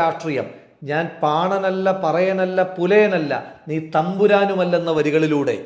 രാഷ്ട്രീയം. ഞാൻ പാണനല്ല പറയനല്ല പുലയനല്ല നീ തമ്പുരാനുമല്ലെന്ന വരികളിലൂടെ.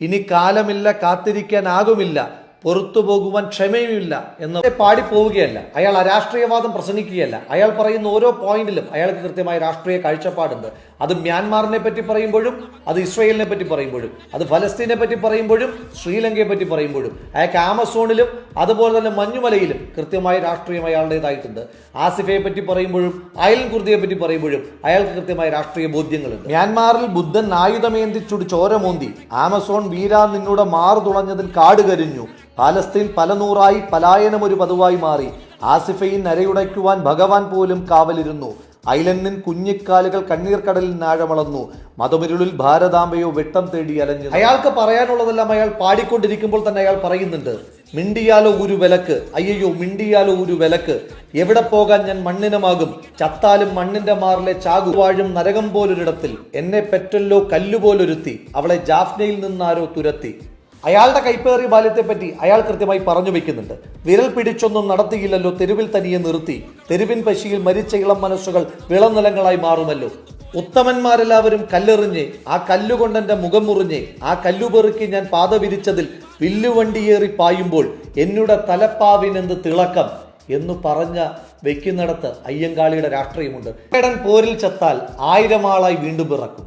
ഇനി കാലമില്ല കാത്തിരിക്കാനാകുമില്ല പുറത്തു പോകുവാൻ ക്ഷമയുമില്ല എന്ന് പാടി പോവുകയല്ല അയാൾ അരാഷ്ട്രീയവാദം പ്രസംഗിക്കുകയല്ല. അയാൾ പറയുന്ന ഓരോ പോയിന്റിലും അയാൾക്ക് കൃത്യമായ രാഷ്ട്രീയ കാഴ്ചപ്പാടുണ്ട്. അത് മ്യാൻമാറിനെ പറ്റി പറയുമ്പോഴും അത് ഇസ്രയേലിനെ പറ്റി പറയുമ്പോഴും അത് ഫലസ്തീനെ പറ്റി പറയുമ്പോഴും ശ്രീലങ്കയെ പറ്റി പറയുമ്പോഴും അയാൾക്ക് ആമസോണിലും അതുപോലെ തന്നെ മഞ്ഞുമലയിലും കൃത്യമായ രാഷ്ട്രീയം അയാളുടേതായിട്ടുണ്ട്. ആസിഫയെ പറ്റി പറയുമ്പോഴും അയൽ കുർദിയെ പറ്റി പറയുമ്പോഴും അയാൾക്ക് കൃത്യമായ രാഷ്ട്രീയ ബോധ്യങ്ങളുണ്ട്. മ്യാൻമാറിൽ ബുദ്ധൻ ആയുധമേന്തി ചോരമോന്തി ആമസോൺ വീരാ നിന്നൂടെ മാറു തുളഞ്ഞതിൽ കാട് കരിഞ്ഞു. പാലസ്തീൻ പല നൂറായി പലായനം ഒരു പതിവായി മാറി. ആസിഫയിൽ നരയുടയ്ക്കുവാൻ ഭഗവാൻ പോലും കാവലിരുന്നു. ഐലൻഡിൻ കുഞ്ഞിക്കാലുകൾ കണ്ണീർ കടലിൽ നാഴമളന്നു. മതമിരുളിൽ ഭാരതാംബയോ വെട്ടം തേടി അലഞ്ഞു അയാൾക്ക് പറയാനുള്ളതെല്ലാം അയാൾ പാടിക്കൊണ്ടിരിക്കുമ്പോൾ തന്നെ അയാൾ പറയുന്നുണ്ട് മിണ്ടിയാലോ ഒരു വിലക്ക്. അയ്യോ മിണ്ടിയാലോ ഒരു വിലക്ക്. എവിടെ പോകാൻ ഞാൻ മണ്ണിനമാകും? ചത്താലും മണ്ണിന്റെ മാറിലെ ചാകു വാഴും നരകം പോലൊരിടത്തിൽ. എന്നെ പെറ്റല്ലോ കല്ലുപോലൊരുത്തി. അവളെ ജാഫ്നയിൽ നിന്നാരോ തുരത്തി. അയാളുടെ കൈപ്പേറിയ ബാല്യത്തെപ്പറ്റി അയാൾ കൃത്യമായി പറഞ്ഞു വെക്കുന്നുണ്ട്. വിരൽ പിടിച്ചൊന്നും നടത്തിയില്ലല്ലോ തെരുവിൽ തനിയെ നിർത്തി. തെരുവിൻ പശിയിൽ മരിച്ച ഇളം മനസ്സുകൾ വിളനിലങ്ങളായി മാറുമല്ലോ. ഉത്തമന്മാരെല്ലാവരും കല്ലെറിഞ്ഞ് ആ കല്ലുകൊണ്ടെന്റെ മുഖം മുറിഞ്ഞ് ആ കല്ലുപെറുക്കി ഞാൻ പാത വിരിച്ചതിൽ വില്ലുവണ്ടിയേറി പായുമ്പോൾ എന്നുടെ തലപ്പാവിനെന്ത് തിളക്കം എന്ന് പറഞ്ഞ വെക്കുന്നിടത്ത് അയ്യങ്കാളിയുടെ രാഷ്ട്രീയമുണ്ട്. വേടൻ പോരിൽ ചത്താൽ ആയിരം ആളായി വീണ്ടും പിറക്കും.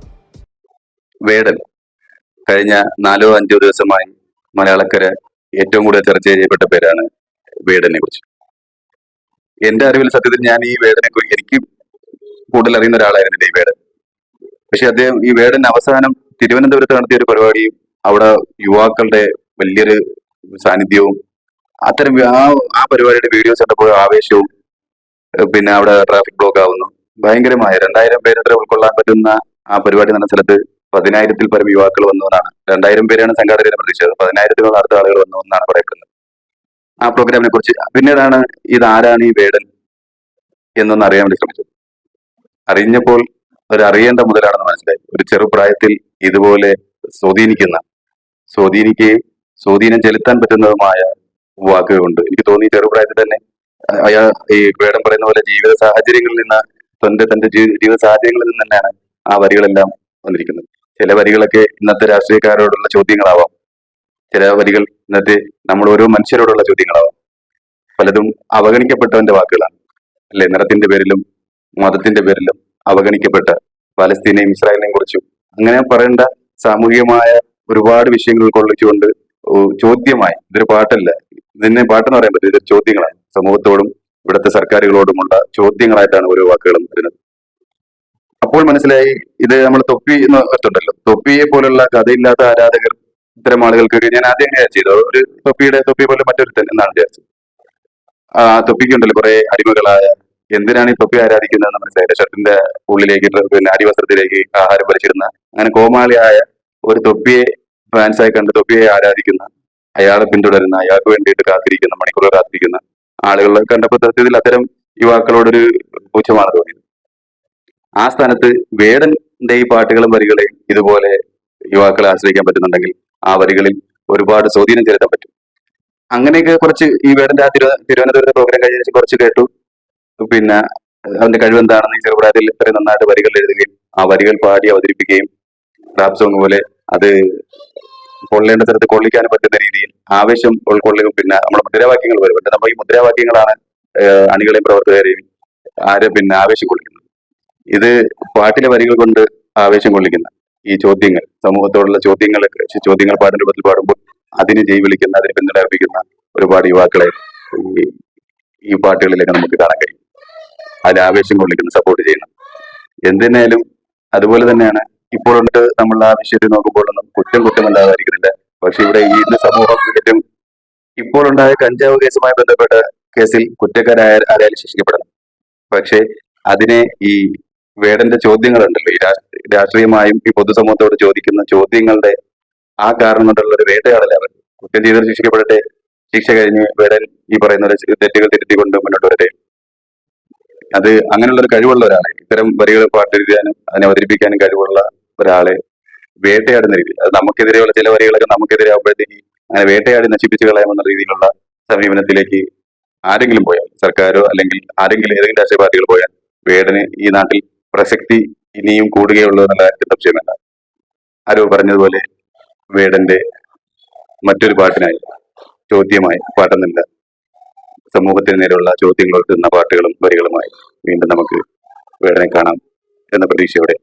വേടൻ. കഴിഞ്ഞ നാലോ അഞ്ചോ ദിവസമായി മലയാളക്കര ഏറ്റവും കൂടുതൽ ചർച്ച ചെയ്യപ്പെട്ട പേരാണ് വേടനെ കുറിച്ച്. എന്റെ അറിവിൽ സത്യത്തിൽ ഞാൻ ഈ വേടനെ കുറിച്ച് എനിക്ക് കൂടുതൽ അറിയുന്ന ഒരാളായിരുന്നില്ല ഈ വേടൻ. പക്ഷെ അദ്ദേഹം ഈ വേടൻ അവസാനം തിരുവനന്തപുരത്ത് നടത്തിയ ഒരു പരിപാടിയും അവിടെ യുവാക്കളുടെ വലിയൊരു സാന്നിധ്യവും അത്തരം ആ ആ പരിപാടിയുടെ വീഡിയോസ് കണ്ടപ്പോൾ ആവേശവും പിന്നെ അവിടെ ട്രാഫിക് ബ്ലോക്ക് ആവുന്നു. ഭയങ്കരമായ രണ്ടായിരം പേരത്ര ഉൾക്കൊള്ളാൻ പറ്റുന്ന ആ പരിപാടി നടന്ന സ്ഥലത്ത് പതിനായിരത്തിൽ പരം യുവാക്കൾ വന്നുവെന്നാണ്. രണ്ടായിരം പേരാണ് സംഘാടകരെ പ്രതീക്ഷിച്ചത് പതിനായിരത്തിനോട് അടുത്ത ആളുകൾ വന്നു എന്നാണ് പറയപ്പെടുന്നത്. ആ പ്രോഗ്രാമിനെ കുറിച്ച് പിന്നീടാണ് ഇത് ആരാണ് ഈ വേടൻ എന്നൊന്ന് അറിയാൻ വേണ്ടി ശ്രമിച്ചത്. അറിഞ്ഞപ്പോൾ ഒരു അറിയേണ്ട മുതലാണെന്ന് മനസ്സിലായി. ഒരു ചെറുപ്രായത്തിൽ ഇതുപോലെ സ്വാധീനിക്കുന്ന സ്വാധീനിക്കുകയും സ്വാധീനം ചെലുത്താൻ പറ്റുന്നതുമായ വാക്കുകളുണ്ട്. എനിക്ക് തോന്നി ചെറുപ്രായത്തിൽ തന്നെ അയാൾ ഈ വേടം പറയുന്ന പോലെ ജീവിത സാഹചര്യങ്ങളിൽ നിന്ന് തന്റെ തന്റെ ജീവിത സാഹചര്യങ്ങളിൽ നിന്ന് തന്നെയാണ് ആ വരികളെല്ലാം വന്നിരിക്കുന്നത്. ചില വരികളൊക്കെ ഇന്നത്തെ രാഷ്ട്രീയക്കാരോടുള്ള ചോദ്യങ്ങളാവാം. ചില വരികൾ ഇന്നത്തെ നമ്മൾ ഓരോ മനുഷ്യരോടുള്ള ചോദ്യങ്ങളാവാം. പലതും അവഗണിക്കപ്പെട്ടവന്റെ വാക്കുകളാണ്. അല്ലെ നിറത്തിന്റെ പേരിലും മതത്തിന്റെ പേരിലും അവഗണിക്കപ്പെട്ട പലസ്തീനെയും ഇസ്രായേലിനെയും കുറിച്ചും അങ്ങനെ പറയേണ്ട സാമൂഹികമായ ഒരുപാട് വിഷയങ്ങൾ ഉൾക്കൊള്ളിച്ചുകൊണ്ട് ചോദ്യമായി. ഇതൊരു പാട്ടല്ല. ഇതിനെ പാട്ടെന്ന് പറയാൻ പറ്റില്ല. ഇതൊരു ചോദ്യങ്ങളാണ്. സമൂഹത്തോടും ഇവിടുത്തെ സർക്കാരുകളോടുമുള്ള ചോദ്യങ്ങളായിട്ടാണ് ഓരോ വാക്കുകളും വരുന്നത്. അപ്പോൾ മനസ്സിലായി ഇത് നമ്മൾ തൊപ്പി എന്ന് വെച്ചിട്ടുണ്ടല്ലോ തൊപ്പിയെ പോലുള്ള കഥയില്ലാത്ത ആരാധകർ ഇത്തരം ആളുകൾക്ക് ഞാൻ ആദ്യം ചെയ്തത് ഒരു തൊപ്പിയുടെ തൊപ്പി പോലെ മറ്റൊരുത്തൻ എന്നാണ് വിചാരിച്ചത്. ആ തൊപ്പിക്കുണ്ടല്ലോ കുറെ അടിമകളായ എന്തിനാണ് ഈ തൊപ്പി ആരാധിക്കുന്നതെന്ന് മനസ്സിലായില്ല ഷർട്ടിന്റെ ഉള്ളിലേക്ക് പിന്നെ അടിവസ്ത്രത്തിലേക്ക് ആഹാരം വലിച്ചിരുന്ന അങ്ങനെ കോമാളിയായ ഒരു തൊപ്പിയെ ഫാൻസായി കണ്ട് തൊപ്പിയെ ആരാധിക്കുന്ന അയാളെ പിന്തുടരുന്ന അയാൾക്ക് വേണ്ടിയിട്ട് കാത്തിരിക്കുന്ന മണിക്കൂറുകൾ കാത്തിരിക്കുന്ന ആളുകളെ കണ്ടപ്പോൾ സത്യത്തിൽ അത്തരം യുവാക്കളോടൊരു പൂച്ചമാണത് ആ സ്ഥാനത്ത് വേടന്റെ ഈ പാട്ടുകളും വരികളെയും ഇതുപോലെ യുവാക്കളെ ആശ്രയിക്കാൻ പറ്റുന്നുണ്ടെങ്കിൽ ആ വരികളിൽ ഒരുപാട് സ്വാധീനം ചെലുത്താൻ പറ്റും. അങ്ങനെയൊക്കെ കുറച്ച് ഈ വേടന്റെ ആ തിരുവ തിരുവനന്തപുരത്തെ പ്രോഗ്രാം കഴിഞ്ഞ കുറച്ച് കേട്ടു. പിന്നെ അവന്റെ കഴിവ് എന്താണെന്ന് ഈ ചെറുപ്രായത്തിൽ ഇത്രയും നന്നായിട്ട് വരികൾ എഴുതുകയും ആ വരികൾ പാടി അവതരിപ്പിക്കുകയും റാപ്പ് സോങ് പോലെ അത് കൊള്ളേണ്ട സ്ഥലത്ത് കൊള്ളിക്കാൻ പറ്റുന്ന രീതിയിൽ ആവേശം ഉൾക്കൊള്ളുകയും പിന്നെ നമ്മുടെ മുദ്രാവാക്യങ്ങൾ വരും. നമ്മൾ ഈ മുദ്രാവാക്യങ്ങളാണ് അണികളെയും പ്രവർത്തകരെയും ആരെ പിന്നെ ആവേശം ഇത് പാട്ടിലെ വരികൾ കൊണ്ട് ആവേശം കൊള്ളിക്കുന്ന ഈ ചോദ്യങ്ങൾ സമൂഹത്തോടുള്ള ചോദ്യങ്ങൾ ചോദ്യങ്ങൾ പാടിന്റെ രൂപത്തിൽ പാടുമ്പോൾ അതിന് ജയ് വിളിക്കുന്ന അതിന് പിന്തുണ അർപ്പിക്കുന്ന ഒരുപാട് യുവാക്കളെ ഈ പാട്ടുകളിലൊക്കെ നമുക്ക് കാണാൻ കഴിയും. അതിൽ ആവേശം കൊള്ളിക്കുന്ന സപ്പോർട്ട് ചെയ്യണം എന്തിനായാലും അതുപോലെ തന്നെയാണ് ഇപ്പോഴുണ്ട് നമ്മൾ ആ വിഷയത്തിൽ നോക്കുമ്പോഴൊന്നും കുറ്റം കുറ്റമല്ലാതായിരിക്കുന്നില്ല. പക്ഷെ ഇവിടെ ഈ സമൂഹം ഏറ്റവും ഇപ്പോഴുണ്ടായ കഞ്ചാവ് കേസുമായി ബന്ധപ്പെട്ട കേസിൽ കുറ്റക്കാരായ ആരായാലും ശിക്ഷിക്കപ്പെടണം. പക്ഷെ അതിനെ ഈ വേടന്റെ ചോദ്യങ്ങളുണ്ടല്ലോ. ഈ രാഷ്ട്രീയ രാഷ്ട്രീയമായും ഈ പൊതുസമൂഹത്തോട് ചോദിക്കുന്ന ചോദ്യങ്ങളുടെ ആ കാരണം കൊണ്ടുള്ള ഒരു വേട്ടയാടലാണ് കുറ്റം ചെയ്തവർ ശിക്ഷിക്കപ്പെടട്ടെ. ശിക്ഷ കഴിഞ്ഞ് വേടൻ ഈ പറയുന്ന തെറ്റുകൾ തിരുത്തിക്കൊണ്ട് മുന്നോട്ട് വരട്ടെ. അത് അങ്ങനെയുള്ള ഒരു കഴിവുള്ള ഒരാളെ ഇത്തരം വരികൾ പാട്ടെഴുതാനും അതിനെ അവതരിപ്പിക്കാനും കഴിവുള്ള ഒരാളെ വേട്ടയാടുന്ന രീതി അത് നമുക്കെതിരെയുള്ള ചില വരികളൊക്കെ നമുക്കെതിരെ ആകുമ്പോഴത്തേക്ക് അങ്ങനെ വേട്ടയാടി നശിപ്പിച്ചു കളയാമെന്ന രീതിയിലുള്ള സമീപനത്തിലേക്ക് ആരെങ്കിലും പോയാൽ സർക്കാരോ അല്ലെങ്കിൽ ആരെങ്കിലും ഏതെങ്കിലും രാഷ്ട്രീയ പാർട്ടികൾ പോയാൽ വേടന് ഈ നാട്ടിൽ പ്രസക്തി ഇനിയും കൂടുകയുള്ളൂ എന്നുള്ള കാര്യത്തിൽ സംശയമല്ല. ആരോ പറഞ്ഞതുപോലെ വേടന്റെ മറ്റൊരു പാട്ടിനായി ചോദ്യമായി പാട്ടുന്നില്ല സമൂഹത്തിന് നേരെയുള്ള ചോദ്യങ്ങൾ ഉയർത്തുന്ന പാട്ടുകളും വരികളുമായി വീണ്ടും നമുക്ക് വേടനെ കാണാം എന്ന പ്രതീക്ഷയോടെ